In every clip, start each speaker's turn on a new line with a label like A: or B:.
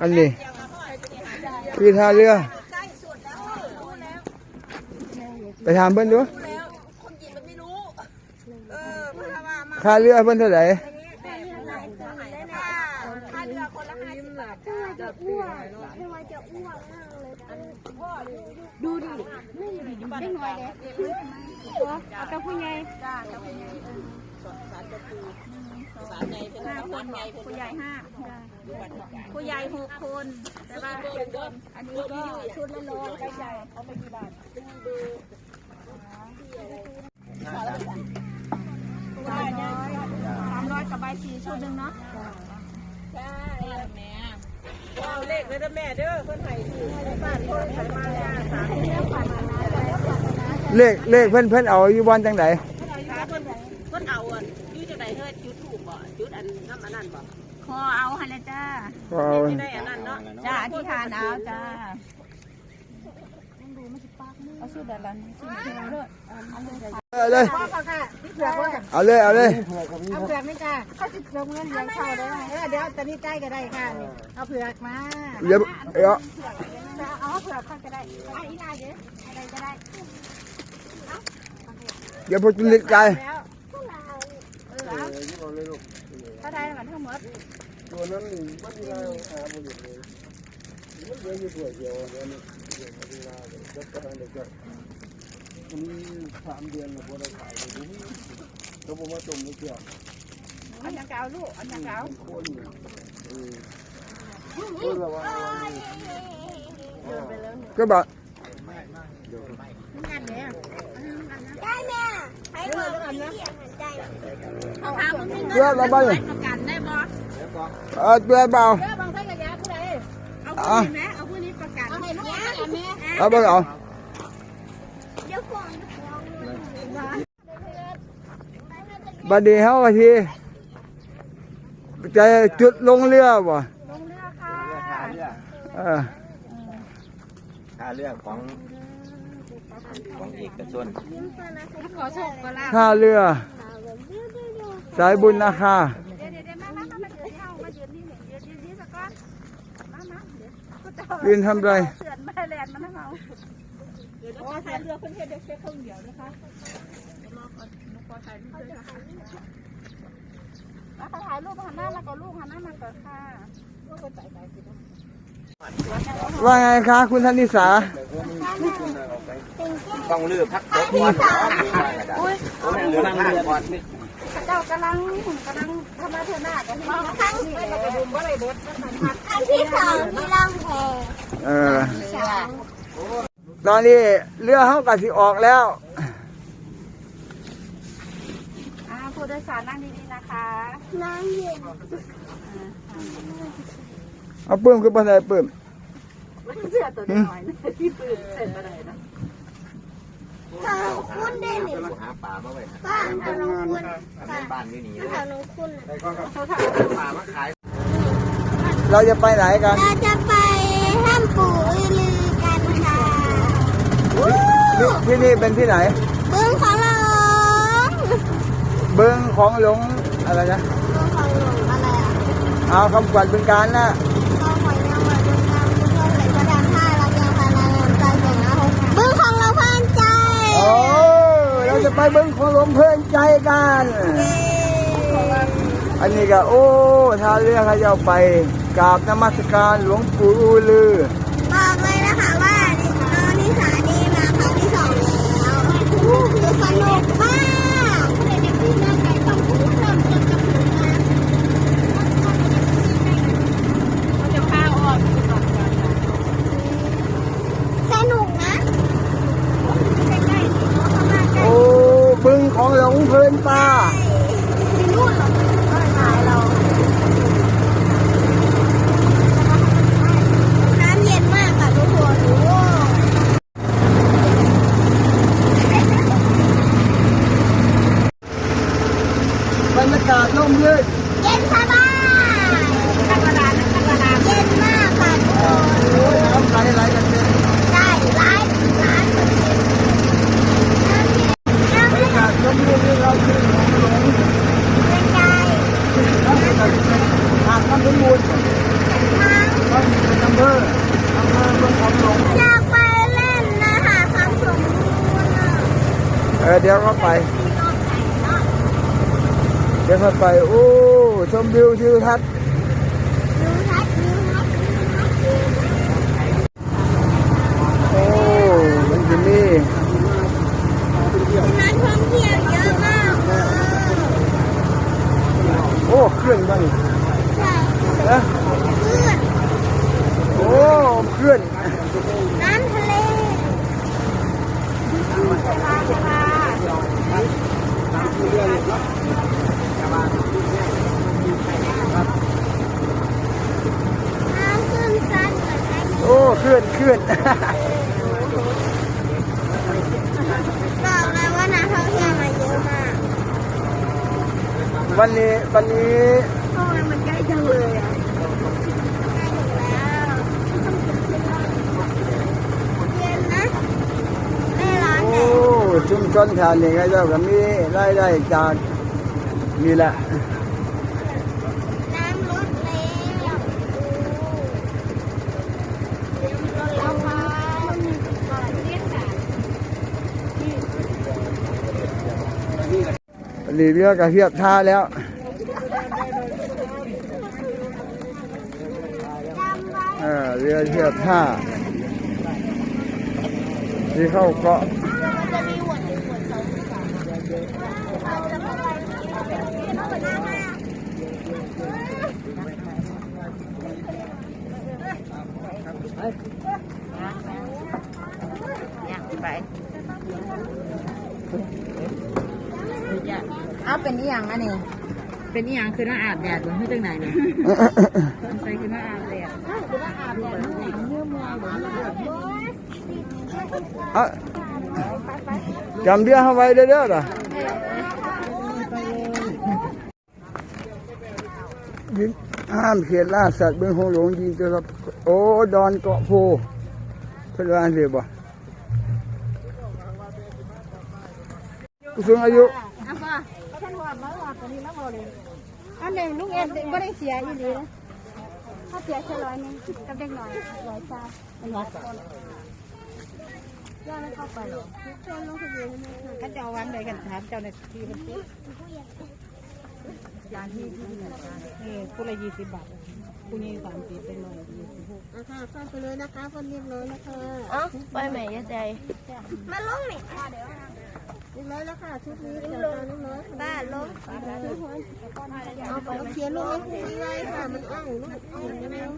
A: อันนี้ คือท่าเรือ ไปถามเพิ่นดูค่าเรือเพิ่นเท่าไหร่
B: ดูดิไม่ดิได้หน่อยเลยเอากับผู้ใหญ่จ้ากับผู้ใหญ่ห้าคนผู้ใหญ่ห้าผู้ใหญ่หกคนแต่ว่าอันนี้ก็ชุดละร้อยใหญ่เอาไปกี่บาทสามร้อยสามร้อยกับใบสีชุดหนึ่งเนาะ
C: เอาเลขเลยนะแม่เด้อเพิ่นให้ถือให้บ้านเพิ่นให้มาแล้วสามเดือนผ่านมาแล้ว
A: เลขเลขเพิ่นเพิ่นเอาอยู่วันจังได
C: เพิ่นเพิ่นเอาอันอยู่จังไดเฮ็ดจุดถูกบ่จุดอันน้ำอันนั้นบ่
B: ขอเอาหันละจ้า
A: ก็เอา
C: ที่ได้อันนั้นเนาะ
B: จ้าอธิษฐานเอาจ้าเอาชื่อแบบนั้นชื่อเพื่อนเลย
A: เอาเลย
C: พ่อค่ะนี่ เผือกว่า
A: เอาเลยเอาเลย
C: เอาเผือกนี่จ้าเขาสิลงเงินเลี้ยงข้าวได้ไหมเออเดี๋ยวตอนนี้ใกล้ก็ได้ค่ะนี่เอาเผือกมา
A: เดี๋ยวเดี๋ยว
C: เอาเผือกข้างก็ได้เอาอีลาเด้ออะไรก็ได้
A: เดี๋ยวพอจะลิกใจ
C: แล้วเออเอาเท่าใดมันทั้งหมด
A: ตัวนั้นนี่มันมีอะไรหาบ่อยู่เลยมันเหลืออยู่ตัวเดียวเดี๋ยวนี้เดี๋ยวเวลาเดี๋ยวจะกำลังเดี๋ยวจะมันสามเดือนแล้วบ่ได้ขายเลย นี่เขาบอกว่าจมไม่เกี่ยว
C: อันยังเก่าลูกอันยังเก่า
A: คนเออคนระวังก็บอก
C: งานเนี่ย
B: เอาพาคุณพี่
A: เพื่อระบาย
B: ประกันได้บอส
A: เออเพื่อบาง
C: เด้อบางไส้กระยาผู้ใด
B: เอาผู้นี้ไหมเอาผู้นี้ประกัน
C: เอาให้ลูกเอาแม่
A: เอาไปเอา บัดนี้เฮาก็ทีจะจุดลงเรือบ่
B: ลงเรือค่ะ
D: ค่าเรือ
A: เออ
D: ค่าเรือของของเอกชน
B: ขอโชคก็ลา
A: ท่าเรือ สายบุญนาคา
B: เดี๋ยวเดี๋ยวมามามามาเดี๋ยวเข้ามายืนนี่เนี่ยยืนยืนนี่สักก้อนมามาเดี๋ยวก็จะ
A: ยืนทำไร
B: เสือนมาแลนมันให้เรา
C: โอ้ถ่ายเรือเพิ่นเฮ็ดเด็กแค่ครึ่งเดียวนะคะ
B: มาถ่ายรูปหันหน้ามาก่อนลูกหันหน้ามาก่อนค่ะ
A: ว่าไงคะคุณธนิสา
D: ต้องเรือพักตกก่อนต้องเรือพักก่อน
B: เจ้ากำลังกำลังทำมาเถอะหน้ากันมา
C: ครั้งนี้เราก็ดุมบ่ได้เบิด
B: ครั้งที่สองที่ล่องแพ
A: เออตอนนี้เรือเฮากะสิออกแล้ว
B: อ่าผู้ โดยสารนั่งดีๆนะคะ
E: น้ำเย็น
A: เอาปื้มขึ้นไปไหนปื้ม
B: เสื้อตัวน้อยที่ปืนเสร็จมาเลยนะ
E: ถ้าเราคุ้นได้หนิ
D: หาป่ามาไว้
E: ป้าถ้าเราคุ้น
D: บ้านอยู่นี่เลย
E: ถ้าเราคุ้น
D: ป่ามาขาย
A: เราจะไปไหนกัน
E: เราจะไปถ้ำปู่อือลือกันค่ะ
A: ที่ที่นี่เป็นที่ไหน
E: บึ้งของ เรา
A: เบิ้งของหลวงอะไรนะ
E: บึ้งของหลวงอะไรอะ
A: เอาคำขวัญเป็นการนะ
E: เราหอยนางรมบึ้งนางบึ้งทองเหล็กกระดานท่าเรายังพานาลมใจเก่งนะบึ้งของเราพันใจ
A: โอ้เราจะไปเบิ้งของหลวงเพื่อนใจกัน
E: เย้
A: อันนี้ก็โอ้ท่าเรือเขาจะเอาไปกราบนมัสการหลวงปู่อือลือ
E: บอกเลยนะคะว่าน้องนิสานี่มาครั้งที่สองแล้วคือสนุกมากเด็กๆที่นั่งไก่ต้องพูดเริ่มจนจะถึงนะ
B: เขาจะพาออก
E: สนุกนะใกล้ๆนี่เขาเข้ามาใกล้
A: โอ้บึงของหลวงเพื่อนตา
E: ที่นู่นเหรอก็ถ่ายเรา น้ำเย็นมากค่ะทุกคนโอ้
A: ดี๋ยวเข้าไป เข้าไป โอ้ชมวิวทิวทัศน์โอ้มันจะมี
E: นักท่องเที่ยวเยอะมาก
A: โอ้ เครื่องบ้าง
E: ใช่
A: นะ
E: เพื่อน
A: โอ้เครื่อง
E: น้ำทะเล น้ำขึ้นซันเหมือนกัน
A: โอ้เคลื่อนเคลื่อน
E: บอกเลยว่านักท่องเที่ยวมาเยอะมาก
A: วันนี้วันนี้
E: ทำไมมันใกล้จังเลยอะใกล้ถึงแล้วเย็นนะ ไม่ร้อนแด
A: โอ้
E: ด
A: ชุมชนนี้ก็เจ้าก็มีรายได้จากนี่แหละ
E: น้ำลดแล้วเดี๋ยวมันลดแล้วค่ะเรียกค่ะ
A: รีเรือกับเทียบท่าแล้วเออเรือเทียบท่าที่เข้าเกาะ
E: เราจะเข้าไปที่เราไปหน้ามา
F: เอาเป็นอีหยังอันนี้ เป็นอีหยังคือน้าอาบแดดบนที่จังไหนเนี่ยใส่คือน้าอาบแดดคือน้าอาบแดดน้ำแข็งเยื่อเมื่อยหรือ
A: เอาจำเรือเข้าไว้เด้อเด้อล่ะ ยิงห้ามเขตล่าสัตว์เบื้องหงหลงยิงจอกับโอ้ดอนเกาะโพเพื่อนว่าเรียบ่ผู้สูงอายุ
C: อาป่ะท่านว่ามาว่าตอนนี้แล้วพอเลยอันหนึ่งลูกเอ็นไม่ได้เสียอีหลีนะถ้าเสียแค่ร้อยนึงกับเด็กหน่อยร้อยจ้า ย่าไม่เข้าไปหรอชวนลงทะเบียนให้แม่ค่ะ
F: ถ้าจะเอาวันใดกันถามเจ้าหน้าที่มันปุ๊บยาที่ที่นี่เออผู้ละยี่สิบบาทผู้นี้สามสิบเป็นร้อยยี่สิบหก
C: อะค่ะเข้าไปเลยนะคะคนเรียบร้อยนะคะ
E: เอ้าไปไหนยะใจมาลงนี่
C: เรียบร้อยแล้วค่ะชุดนี้เดี๋ยวตอนนี้น้อย
E: บ้านลง
C: เอาไปเขียนลงให้คุยไว้ค่ะมันอ้างลูกเขียนเร็ว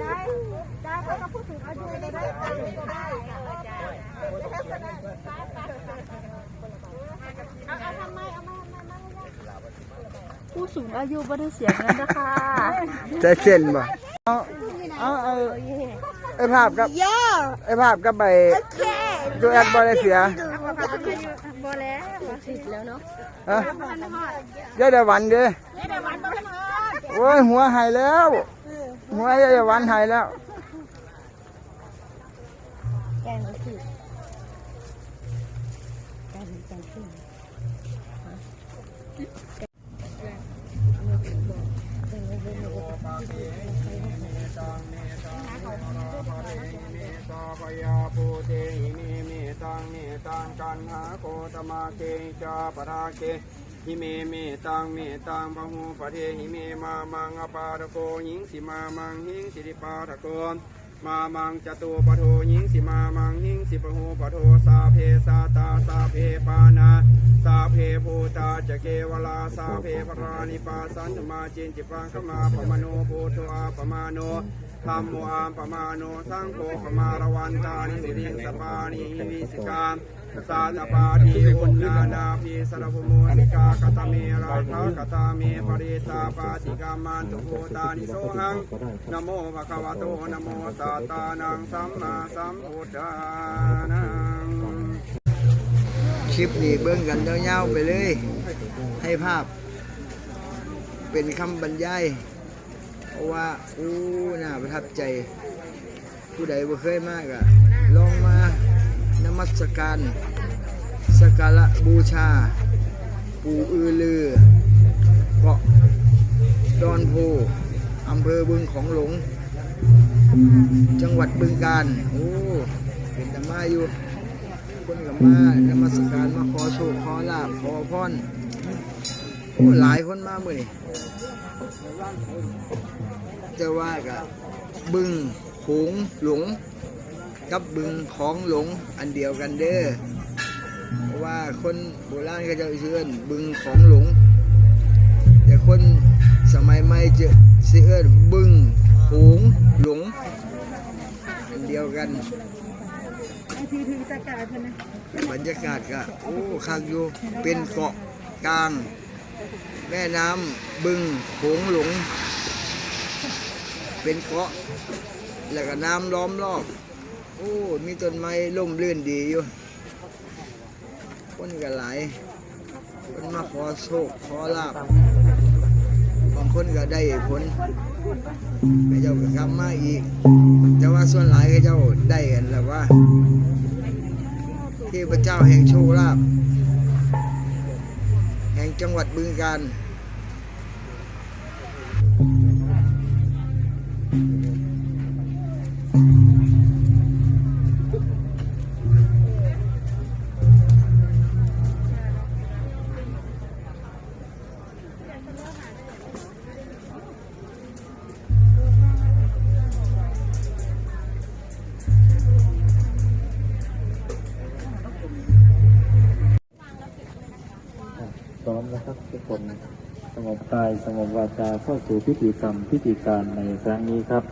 C: ได้ได้เขาก็พูดถึงอายุได้ตังค์ก็ได้เอาเอาทำไมเอามาทำไมมา
E: ผู้สูงอายุไม่ได้เสียเงินนะคะ
A: ใจเส้นบ่เอาเอาเอาไอ้ภาพกับ
E: เยอะ
A: ไอ้ภาพกับไป
E: โอเค
A: ดูแอดบ่ได้เสีย
C: บอแล้วสิบแล้วเนาะ
A: ฮะยายได้วันเด้โอ้ยหัวหายแล้ว หัวยายได้วันหายแล้ว
E: แกงสิ
G: ปยาปูเตหิเมเมตังเมตังกันหาโคตมาเกจาปราเก หิเมเมตังเมตังพหูปะเทหิเมมามังอปาทโกหิงสิมามังหิงสิริปาทโกมามังจตุปะโทหิงสิมามังหิงสิปหูปโทสาเพสาตาสาเพปานาสาเพภูตาจะเกวลาสาเพปรานิปาสันธมาจินจิปังขมาปมโนภูตอาปมาโนธรรมโมอามปมาโนสังโฆปมารวันตานิสิริสปานิหิวิสิกาม สาตปาทีอุณนานาพีสรภุโมสิกากตเมราคากตาเมปริตาปาติกามันตุโตานิโสหังนโมภะคะวะโตนโมสัตตานังสัมมาสัมพุทธานัง
A: คลิปนี้เบิ่งกันยาวๆไปเลย ให้ภาพ เป็นคำบรรยายเพราะว่าอู้น่าประทับใจ ผู้ใดบ่เคยมากอะลองมา นมัสการสการะบูชา ปู่อือลือเกาะดอนโพอำเภอบึงของหลง จังหวัดบึงกาฬโอ้เป็นธรรมาอยู่คนกับมานมัสการมาขอโชคขอลาบขอพรโอ้หลายคนมาเมื่อนี่จะว่ากับบึงโขงหลง กับบึงของหลงอันเดียวกันเด้อเพราะว่าคนโบราณเขาจะเชื่อนบึงของหลง แต่คนสมัยใหม่จะเสื่อนบึงโขงหลงอันเดียวกัน
C: ไอ้ที่ถึงตะกาศนะ
A: บรรยากาศก็โอ้คักอยู่เป็นเกาะกลาง แม่น้ำบึงโขงหลง เป็นเกาะแล้วก็น้ำล้อมรอบ โอ้ มีต้นไม้ร่มรื่นดีอยู่คนก็หลายคนมาขอโชคขอลาบบางคนก็ได้ผลพระเจ้าก็กลับมาอีก แต่ว่าส่วนหลายเขาเจ้าได้กันแล้วว่าเทพเจ้าแห่งโชคลาภแห่งจังหวัดบึงกาฬ
G: ร้อมนะครับทุกคนสงบกายสงบวาจาเข้าสู่พิธีกรรมพิธีการในครั้งนี้ครับ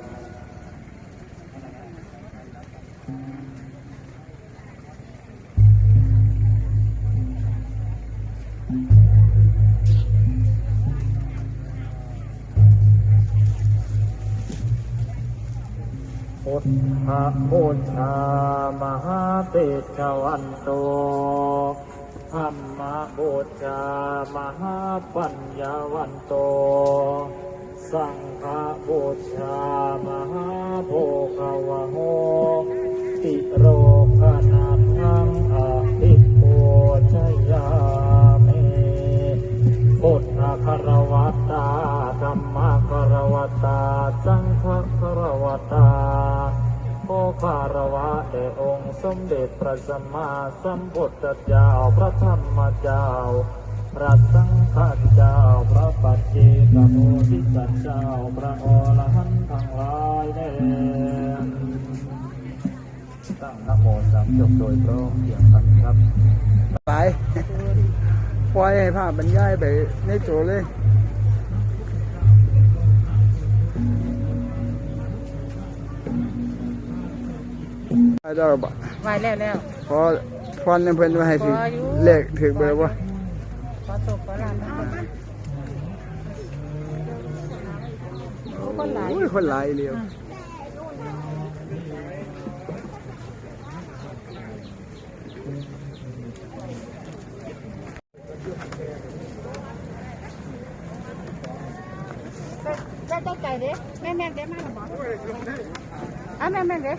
G: พุทธบูชามหาเตชวันโต ธรรมบูชามหาปัญญาวันโต สังฆบูชามหาโภควะโหติโรกนาทังอภิปูชยามิพุทธคารวตตาธรรมคารวตตา สังฆคารวตตา โอคารวะแด่องค์สมเด็จพระสัมมาสัมพุทธเจ้า พระธรรมเจ้า พระสังฆเจ้า พระปัจเจกโมทิสัเจ้า พระอรหันต์ทั้งหลายแด่ตั้งนโมสามจบโดยพร้อมเพียงกันครับ
A: ไปปล่อยให้ภาพบรรยายไปในตัวเลย ได้แล้วบ่
B: ไว้แล้วแล้ว
A: พอพรในเพิ่นว่าให้ถึง
B: พออยู่
A: เลขถึงเบอร์บ่
B: ขอตกขอลานนะคะคนหลาย
A: โอ้ยคนหลายเรียว
C: ได้ได้ไก่เด้แม่แม่เด้มาหรอบอกอะแม่แม่เด้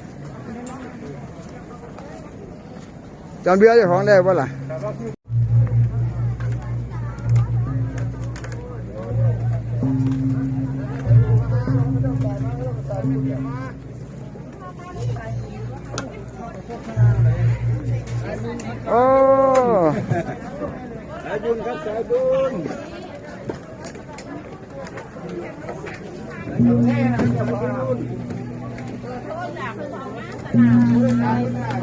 A: จำเบี้ยเจ้าของได้บ่ล่ะโอ้
H: สายบุญครับสายบุญ
A: โอ้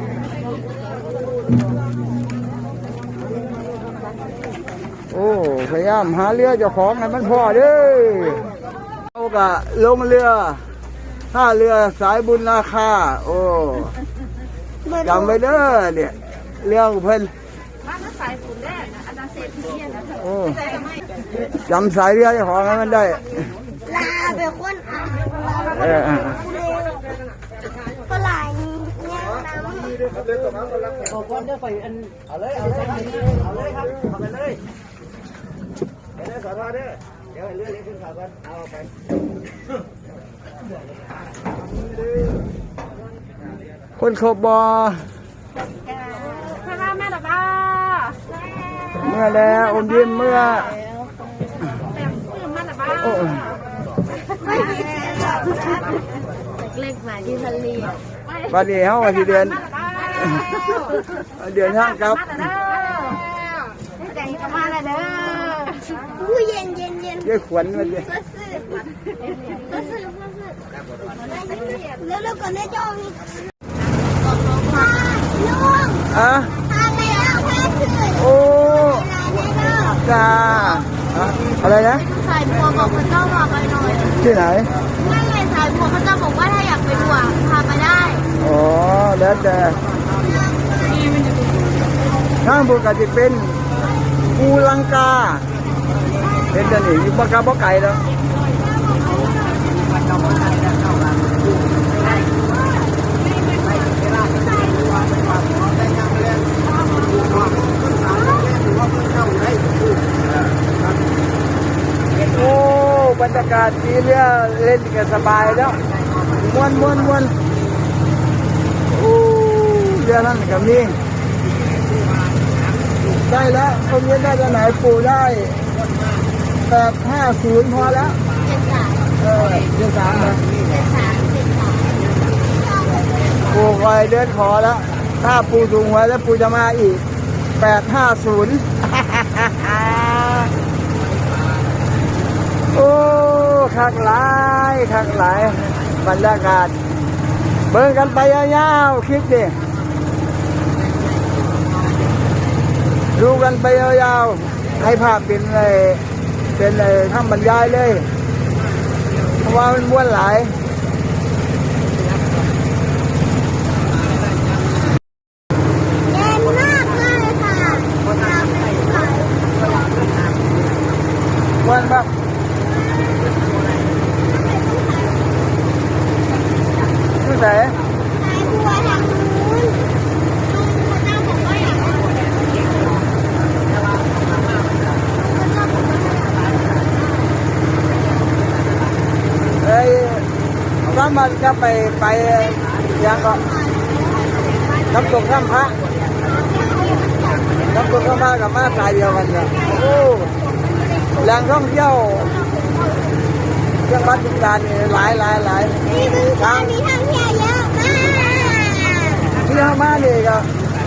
A: ายามหาเรือเจ้าของให้มันพอเด้อเอากะลงเรือท่าเรือสายบุญราคา โอ้จำไว้เด้อเนี่ยเรื่องเพิ่น
C: มาแล้วสายฝุ่นแรกอาจารย์เศรษฐีนะ
A: โอ้จำสายเรือเจ้าของให้มันได้
E: ลาเป็นคนอ่าน
A: เออเออ
E: ก็หลายแง่น้ำ
H: ไปเลย สาราเด้อ
A: เดี๋ยวให้เลื่อนนี้ขึ้นเขากันเอาไปคนขบบอ
C: พระแม่ดอกบ้า
A: เมื่อแล้วอมยิ้มเมื่อ
C: แต่ปื้มมาดอกบ้า
A: โอ้
E: ไม่มีเสียงหรอก
C: เล็กมาที่ทะเล
A: วันนี้เขาว่าสิเดือนเดือนห้างครับ
C: ใจก็มาแล้วเด้อ
E: อู้เย็นเย็นเย็น
A: เยอะขวัญมันเลย
E: แล้วแล้วก่อนได้จองลุง
A: อะ
E: ทางไปแล้วแค่ซื้อ
A: โอ้จ้าอะไรนะ
E: สายบัวบอกพระเจ้าพาไปหน่อย
A: ที่ไหน
E: นั่นไงสายบัวพระเจ้าบอกว่าถ้าอยากไปดูอะพาไปได้
A: อ๋อแล้วแต่ทางบุกจะเป็นปูลังกา เป็นจะหนีบักกาบักไก่แล้วโอ้บรรยากาศดีเนี่ยเล่นกันสบายแล้วมวนมวนมวนโอ้เรือนั่นกับนี่ได้แล้วคนนี้ได้จะไหนปูได้ แปดห้าศูนย์พอแล้ว
E: เจ็ดสาม
A: เออเดือนสามนะ
E: เจ็ดสามเจ็ดสาม
A: ปูคอยเดือนขอแล้ว ถ้าปูถูกหวยแล้วปูจะมาอีกแปดห้าศูนย์โอ้คักหลายคักหลายบรรยากาศ เบิ่งกันไปยาวๆคลิปดิดูกันไปยาวๆให้ภาพเป็นไอ้ เป็นไอ้ทำบรรยายเลย เพราะว่ามันม้วนหลาย
E: เย็นมากเลยค่ะอยากไปสาย
A: ม้วนปะที่ไหน
E: สายบัวทางนู้นลุงพระเจ้าบอกว่าอยากไปพระเจ้าบอกว่าอยากไป
A: เอ้ย ถ้ามันก็ไปไปยังก็น้ำตกข้ามพระน้ำตกข้ามพระกับมาสายเดียวกันเนี่ยโอ้แหล่งท่องเที่ยวเรื่องวัดจุฬานี่หลายหลายหลาย
E: มีบึงการมีท่องเที่ยวเยอะมาก
A: เที่ยวมาเนี่ยก็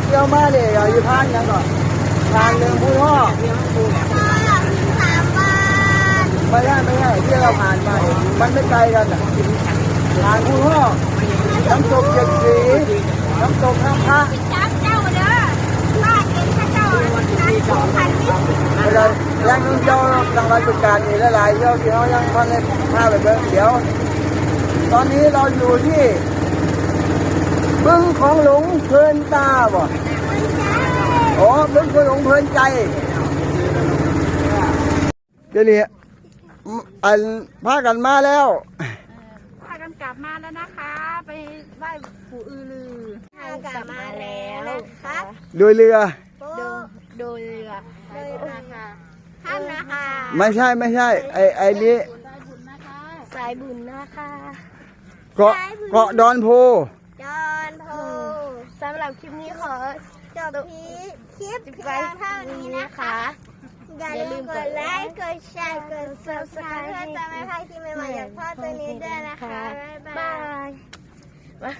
A: เที่ยวมาเนี่ยก็อยู่ทางยังก่อนทางเดินผู้ท่อ
E: สามวัน
A: ไม่ใช่ไม่ใช่ที่เราผ่านมามันไม่ไกลกันอะ ทางผู้ท่อน้ำตกเจ็ดสีน้ำตกข้าพระ
E: จับเจ้าเด้อว่าเห็นพระเจ้านั้นสองพันยี่สิบ
A: ไปเลยแรงท่องเที่ยวทางราชการนี่หลายๆเที่ยวที่เขายังพันในภาพไปเบิ่งเดี๋ยว ตอนนี้เราอยู่ที่บึงของหลงเพลินตาบ่อ๋อบึงของหลงเพลินใจเดี๋ยวนี้อันพากันมาแล้ว
C: พากันกลับมาแล้วนะคะ ไปไหว้ปู่อือลือ
E: ทาง กลับมาแล้วนะครับ
A: โดยเรือ
E: โด
C: โดยเรือ
E: โดยนะคะท่านนะคะ
A: ไม่ใช่ไม่ใช่ ไอ้ไอ้นี้
E: สายบุญนะคะ
A: เกาะเกาะดอนโพ
E: จอนโพสำหรับคลิปนี้ขอจบคลิปเพียงเท่านี้นะคะ อย่าลืมกดไลค์กดแชร์กด subscribe เพื่อจะไม่พลาดคลิปใหม่ๆจากพ่อตัวนี้ด้วยนะคะ บ๊ายบาย